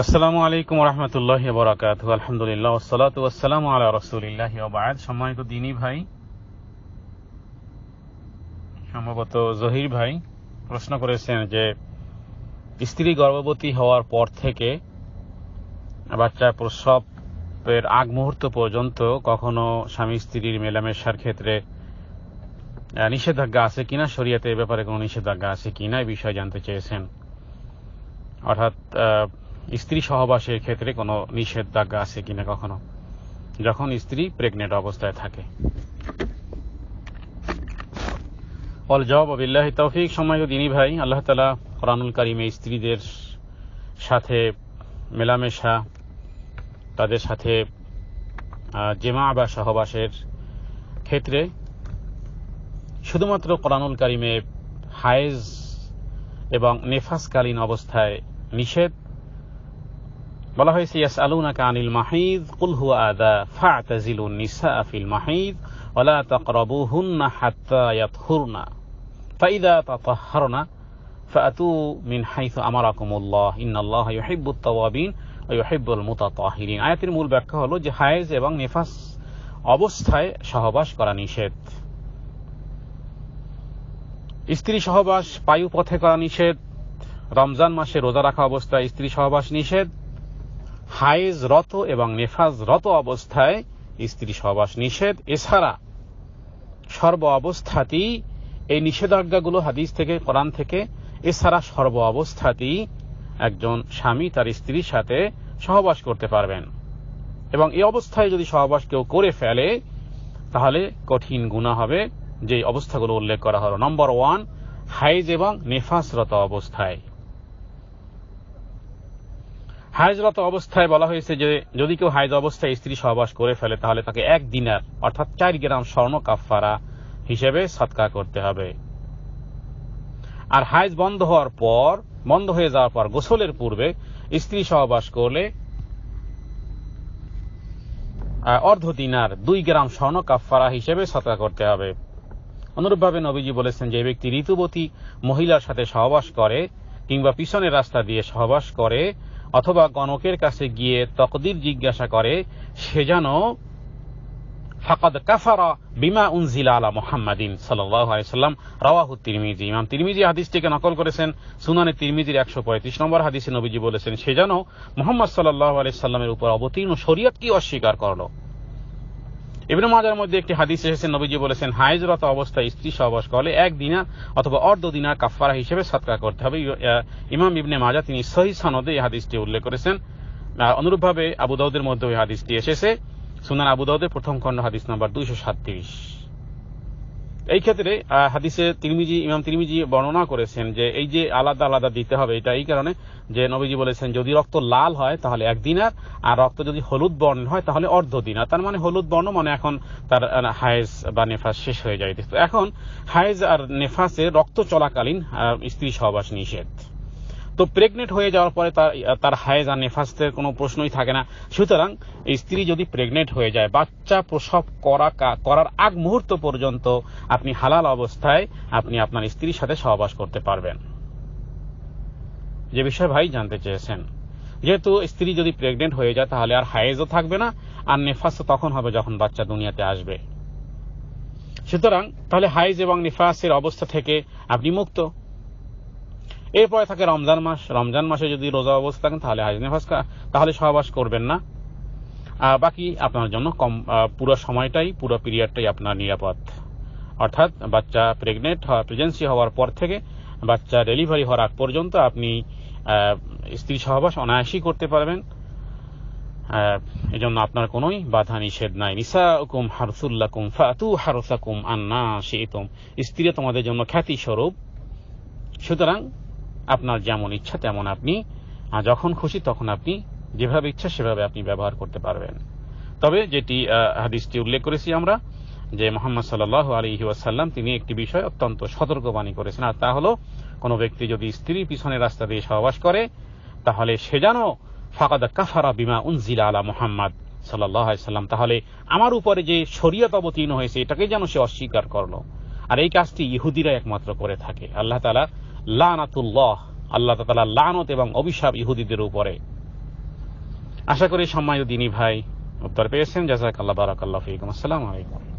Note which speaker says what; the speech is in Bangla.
Speaker 1: আসসালামু আলাইকুম রহমতুল্লাহ বরাকাত আলহামদুলিল্লাহ ওসালাত ওয়াসালাম আলা রসুলিল্লাহ ওবায়দ সম্মানিত দিনী ভাই, সম্ভবত জহির ভাই প্রশ্ন করেছেন যে, স্ত্রী গর্ভবতী হওয়ার পর থেকে বাচ্চা প্রসবের আগ মুহূর্ত পর্যন্ত কখনো স্বামী স্ত্রীর মেলামেশার ক্ষেত্রে নিষেধাজ্ঞা আছে কিনা? শরিয়াতে এ ব্যাপারে কোনো নিষেধাজ্ঞা আছে কিনা? এই বিষয়ে জানতে চেয়েছেন। অর্থাৎ স্ত্রী সহবাসের ক্ষেত্রে কোনো নিষেধাজ্ঞা আছে কিনা কখনো? যখন স্ত্রী প্রেগনেন্ট অবস্থায় থাকে। অল জব আবিল্লাহ তৌফিক। সময় দিনী ভাই, আল্লাহ তালা কোরআনুল কারিমে স্ত্রীদের সাথে মেলামেশা, তাদের সাথে জেমা বা সহবাসের ক্ষেত্রে শুধুমাত্র কোরআনুল কারিমে হায়েজ এবং নেফাসকালীন অবস্থায় নিষেধ বলা হয়েছে ইয়াস আলুনাকা আনিল মাহিদ কুল হুয়া আদা ফাতাজিলুন নিসা ফিল মাহিদ ওয়ালা তাকরাবুহুন্না হাত্তা ইয়াতহুরনা ফাইদা তাতাহহারনা ফাতু মিন হাইথু আমারাকুমুল্লাহ ইন্নাল্লাহ ইউহিব্বুত তাওয়াবিন ওয়া ইউহিব্বুল মুতাতাহিরিন আয়াতের মূল ব্যাখ্যা হলো যে হায়েজ এবং নেফাস অবস্থায় সহবাস করা নিষেধ স্ত্রী সহবাস পায়ু পথে করা নিষেধ রমজান মাসে রোজা রাখা অবস্থায় স্ত্রী সহবাস নিষেধ হায়েজ রত এবং নেফাজ রত অবস্থায় স্ত্রী সহবাস নিষেধ। এছাড়া সর্ব অবস্থাতেই এই নিষেধাজ্ঞাগুলো হাদিস থেকে, কোরআন থেকে, এছাড়া সর্ব অবস্থাতেই একজন স্বামী তার স্ত্রীর সাথে সহবাস করতে পারবেন। এবং এই অবস্থায় যদি সহবাস কেউ করে ফেলে, তাহলে কঠিন গুণা হবে যে অবস্থাগুলো উল্লেখ করা হলো। নম্বর ওয়ান হাইজ এবং নেফাসরত অবস্থায়। হাইজরত অবস্থায় বলা হয়েছে যে, যদি কেউ হাইজ অবস্থায় স্ত্রী সহবাস করে ফেলে, তাহলে তাকে এক দিনার, অর্থাৎ চার গ্রাম স্বর্ণ কাফারা হিসেবে সৎকার করতে হবে। আর হাইজ বন্ধ হওয়ার পর, বন্ধ হয়ে যাওয়ার পর, গোসলের পূর্বে স্ত্রী সহবাস করলে অর্ধ দিনার দুই গ্রাম স্বর্ণ কাফারা হিসেবে সৎকার করতে হবে। অনুরূপভাবে নবীজি বলেছেন যে ব্যক্তি ঋতুবতী মহিলার সাথে সহবাস করে কিংবা পিছনের রাস্তা দিয়ে সহবাস করে অথবা গণকের কাছে গিয়ে তকদির জিজ্ঞাসা করে, সে যেন ফাকাদ কাফারা বিমা উনজিলা আলা মোহাম্মদিন সাল্লাম, রাওয়াহু তিরমিজি। ইমাম তিরমিজি হাদিসটিকে নকল করেছেন, সুনানে তিরমিজির 135 নম্বর হাদিসে নবীজি বলেছেন, সে যেন মোহাম্মদ সাল্লাহ আলি সাল্লামের উপর অবতীর্ণ শরীয়তকে অস্বীকার করল। ইবনে মাজার মধ্যে একটি হাদিস এসেছে, নবীজি বলেছেন, হাইজরত অবস্থায় স্ত্রী সহবাস করলে এক দিনার অথবা অর্ধ দিনার কাফারা হিসেবে সৎকার করতে হবে। ইমাম ইবনে মাজা তিনি সহি সনদে এই হাদিসটি উল্লেখ করেছেন। অনুরূপভাবে আবুদাউদের মধ্যে ওই হাদিসটি এসেছে। সুনান আবুদাউদের প্রথম খণ্ড হাদিস নাম্বার দুইশো সাতত্রিশ। এই ক্ষেত্রে হাদিসে তিরমিজি, ইমাম তিরমিজি বর্ণনা করেছেন যে এই যে আলাদা আলাদা দিতে হবে, এটা এই কারণে যে নবীজি বলেছেন, যদি রক্ত লাল হয় তাহলে এক দিনার, আর রক্ত যদি হলুদ বর্ণ হয় তাহলে অর্ধ দিন আর তার মানে হলুদ বর্ণ মানে এখন তার হায়েজ বা নেফাস শেষ হয়ে যায়। এখন হায়েজ আর নেফাসে রক্ত চলাকালীন স্ত্রী সহবাস নিষেধ। তো প্রেগনেন্ট হয়ে যাওয়ার পরে তার তার হায়েজ আর নেফাসের কোনো প্রশ্নই থাকে না। সুতরাং স্ত্রী যদি প্রেগনেন্ট হয়ে যায়, বাচ্চা প্রসব করা করার আগ মুহূর্ত পর্যন্ত আপনি হালাল অবস্থায় আপনি আপনার স্ত্রীর সাথে সহবাস করতে পারবেন। যে বিষয় ভাই জানতে চেয়েছেন, যেহেতু স্ত্রী যদি প্রেগনেন্ট হয়ে যায়, তাহলে আর হায়েজও থাকবে না, আর নেফাসও তখন হবে যখন বাচ্চা দুনিয়াতে আসবে। সুতরাং তাহলে হাইজ এবং নিফাসের অবস্থা থেকে আপনি মুক্ত। এরপরে থাকে রমজান মাস। রমজান মাসে যদি রোজা অবস্থা থাকেন, তাহলে হাইজ নেফাস কা- তাহলে সহবাস করবেন না। বাকি আপনার জন্য কম পুরো সময়টাই, পুরো পিরিয়ডটাই আপনার নিরাপদ। অর্থাৎ বাচ্চা প্রেগনেন্ট হওয়া প্রেগনেন্সি হওয়ার পর থেকে বাচ্চা ডেলিভারি হওয়ার আগ পর্যন্ত আপনি স্ত্রী সহবাস অনায়াসই করতে পারবেন। এজন্য আপনার কোনোই বাধা নিষেধ নাই। নিসা হুকুম হারসুল্লাকুম ফাতু হারসাকুম আন্না শিতুম। স্ত্রী তোমাদের জন্য খ্যাতি স্বরূপ সুতরাং আপনার যেমন ইচ্ছা তেমন আপনি যখন খুশি তখন আপনি যেভাবে ইচ্ছা সেভাবে আপনি ব্যবহার করতে পারবেন। তবে যেটি হাদিসটি উল্লেখ করেছি আমরা, যে মোহাম্মদ সাল্লাহ আলহি ওয়াসাল্লাম তিনি একটি বিষয় অত্যন্ত সতর্কবাণী করেছেন। আর তা হল, কোনো ব্যক্তি যদি স্ত্রীর পিছনে রাস্তা দিয়ে সহবাস করে, তাহলে সে যেন ফাকাদা কাফারা বিমা উনজিলা আলা মোহাম্মদ সাল্লাহ সাল্লাম তাহলে আমার উপরে যে শরীয়ত অবতীর্ণ হয়েছে, এটাকে যেন সে অস্বীকার করল। আর এই কাজটি ইহুদিরা একমাত্র করে থাকে। আল্লাহ তালা লানাতুল্লাহ, আল্লাহ তালা লানত এবং অভিশাপ ইহুদিদের উপরে। আশা করি সম্মানিত দিনী ভাই, উত্তর পেয়েছেন। জাজাক আল্লাহ বারাকাল্লাহ ফিকুম। আসসালাম আলাইকুম।